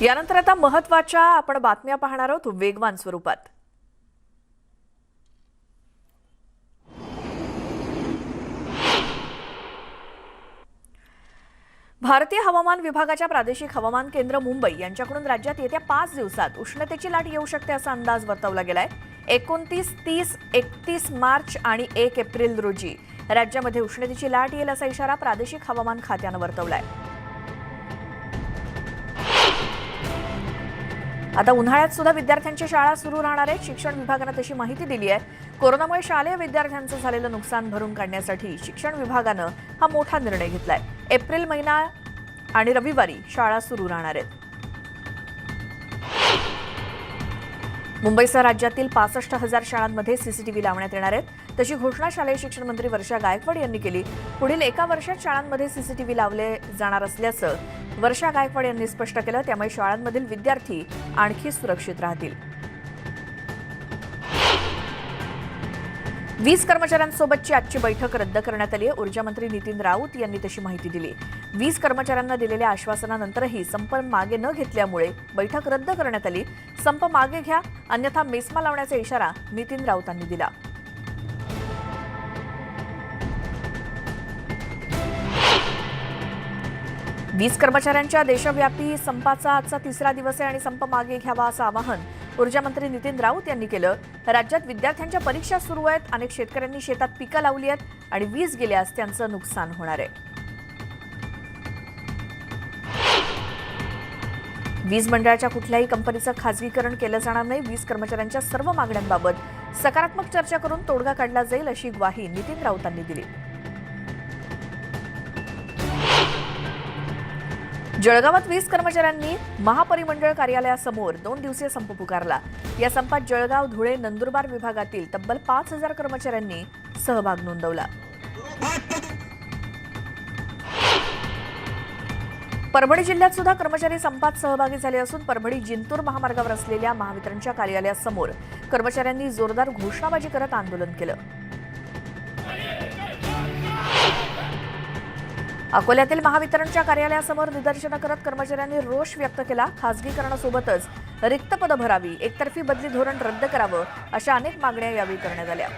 यानंतर आता महत्त्वाच्या आपण बातम्या पाहणार आहोत वेगवान स्वरूपात. भारतीय हवामान विभागाच्या प्रादेशिक हवामान केंद्र मुंबई यांच्याकडून राज्यात येत्या पाच दिवसात उष्णतेची लाट येऊ शकते असा अंदाज वर्तवला गेलाय. एकोणतीस तीस एकतीस मार्च आणि एक एप्रिल रोजी राज्यामध्ये उष्णतेची लाट येईल असा इशारा प्रादेशिक हवामान खात्यानं वर्तवलाय. आता उन्हाळ्यात सुद्धा विद्यार्थ्यांची शाळा सुरू राहणार आहे. शिक्षण विभागानं तशी माहिती दिली आहे. कोरोनामुळे शालेय विद्यार्थ्यांचं झालेलं नुकसान भरून काढण्यासाठी शिक्षण विभागानं हा मोठा निर्णय घेतलाय. एप्रिल महिना आणि रविवारी शाळा सुरू राहणार आहेत. मुंबईसह राज्यातील पासष्ट हजार शाळांमध्ये सीसीटीव्ही लावण्यात येणार आहेत. तशी घोषणा शालेय शिक्षण मंत्री वर्षा गायकवाड यांनी केली. पुढील एका वर्षात शाळांमध्ये सीसीटीव्ही लावले जाणार असल्याचं वर्षा गायकवाड यांनी स्पष्ट केलं. त्यामुळे शाळांमधील विद्यार्थी आणखी सुरक्षित राहतील. वीज कर्मचाऱ्यांसोबतची आजची बैठक रद्द करण्यात आली आहे. ऊर्जामंत्री नितीन राऊत यांनी तशी माहिती दिली. वीज कर्मचाऱ्यांना दिलेल्या आश्वासनानंतरही संप मागे न घेतल्यामुळे बैठक रद्द करण्यात आली. संप मागे घ्या अन्यथा मेस्मा लावण्याचा इशारा नितीन राऊतांनी दिला. वीज कर्मचाऱ्यांच्या देशव्यापी संपाचा आजचा तिसरा दिवस आहे आणि संप मागे घ्यावा असं आवाहन ऊर्जामंत्री नितीन राऊत यांनी केलं. राज्यात विद्यार्थ्यांच्या परीक्षा सुरू आहेत. अनेक शेतकऱ्यांनी शेतात पिकं लावली आहेत आणि वीज गेल्यास त्यांचं नुकसान होणार आहे. वीज मंडळाच्या कुठल्याही कंपनीचं खाजगीकरण केलं जाणार नाही. वीज कर्मचाऱ्यांच्या सर्व मागण्यांबाबत सकारात्मक चर्चा करून तोडगा काढला जाईल अशी ग्वाही नितीन राऊतांनी दिली. जळगावात वीज कर्मचाऱ्यांनी महापरिमंडळ कार्यालयासमोर दोन दिवसीय संप पुकारला. या संपात जळगाव धुळे नंदुरबार विभागातील तब्बल पाच हजार कर्मचाऱ्यांनी सहभाग नोंदवला. परभणी जिल्ह्यात सुद्धा कर्मचारी संपात सहभागी झाले असून परभणी जिंतूर महामार्गावर असलेल्या महावितरणच्या कार्यालयासमोर कर्मचाऱ्यांनी जोरदार घोषणाबाजी करत आंदोलन केलं. अकोल्यातील महावितरणच्या कार्यालयासमोर निदर्शनं करत कर्मचाऱ्यांनी रोष व्यक्त केला. खासगीकरणासोबतच रिक्त पदं भरावी एकतर्फी बदली धोरण रद्द करावं अशा अनेक मागण्या यावेळी करण्यात आल्या.